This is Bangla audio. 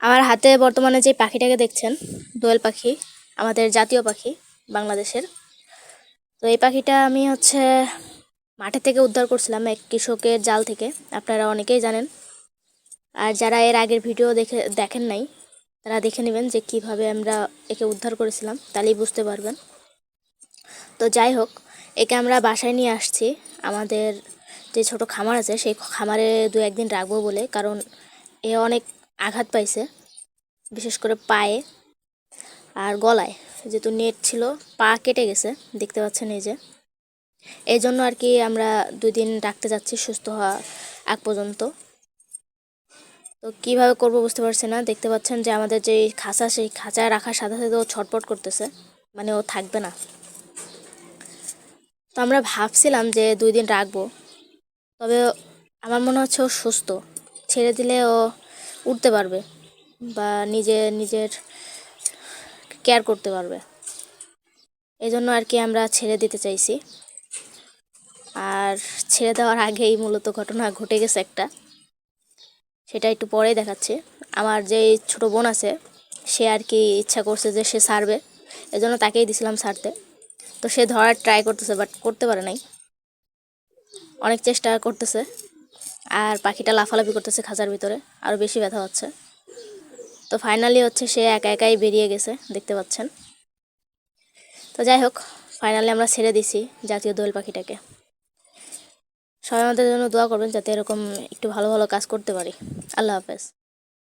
আমার হাতে বর্তমানে যে পাখিটাকে দেখছেন, দোয়েল পাখি, আমাদের জাতীয় পাখি বাংলাদেশের। তো এই পাখিটা আমি হচ্ছে মাঠে থেকে উদ্ধার করছিলাম এক কৃষকের জাল থেকে, আপনারা অনেকেই জানেন। আর যারা এর আগের ভিডিও দেখে, দেখেন নাই, তারা দেখে নেবেন যে কীভাবে আমরা একে উদ্ধার করেছিলাম, তাহলেই বুঝতে পারবেন। তো যাই হোক, একে আমরা বাসায় নিয়ে আসছি। আমাদের যে ছোট খামার আছে, সেই খামারে দু একদিন রাখব বলে, কারণ এ অনেক আঘাত পাইছে, বিশেষ করে পায়ে আর গলায়। যেহেতু নেট ছিল, পা কেটে গেছে, দেখতে পাচ্ছেন এই যে। এই জন্য আর কি আমরা দুই দিন রাখতে যাচ্ছি, সুস্থ হওয়া আগ পর্যন্ত। তো কীভাবে করব বুঝতে পারছি না। দেখতে পাচ্ছেন যে আমাদের যে খাঁচা, সেই খাঁচায় রাখার সাথে সাথে ও ছটপট করতেছে মানে ও থাকবে না। তো আমরা ভাবছিলাম যে দুই দিন রাখব, তবে আমার মনে হচ্ছে ও সুস্থ। ছেড়ে দিলে ও উঠতে পারবে বা নিজে, নিজের কেয়ার করতে পারবে। এই জন্য আর কি আমরা ছেড়ে দিতে চাইছি। আর ছেড়ে দেওয়ার আগেই মূলত ঘটনা ঘটে গেছে একটা। সেটা একটু পরেই দেখাচ্ছি। আমার যে ছোট বোন আছে, সে আর কি ইচ্ছা করছে যে সে সারবে। এজন্য তাকেই দিছিলাম সারতে। তো সে ধরার ট্রাই করতেছে বাট করতে পারে নাই। অনেক চেষ্টা করতেছে। আর পাখিটা লাফালাফি করতেছে খাঁচার ভিতরে আরও বেশি ব্যথা হচ্ছে। তো ফাইনালি হচ্ছে সে একা একাই বেরিয়ে গেছে, দেখতে পাচ্ছেন। তো যাই হোক ফাইনালি আমরা ছেড়ে দিছি জাতীয় দোয়েল পাখিটাকে। সবাই আমাদের জন্য দোয়া করবেন যাতে এরকম একটু ভালো ভালো কাজ করতে পারি। আল্লাহ হাফেজ।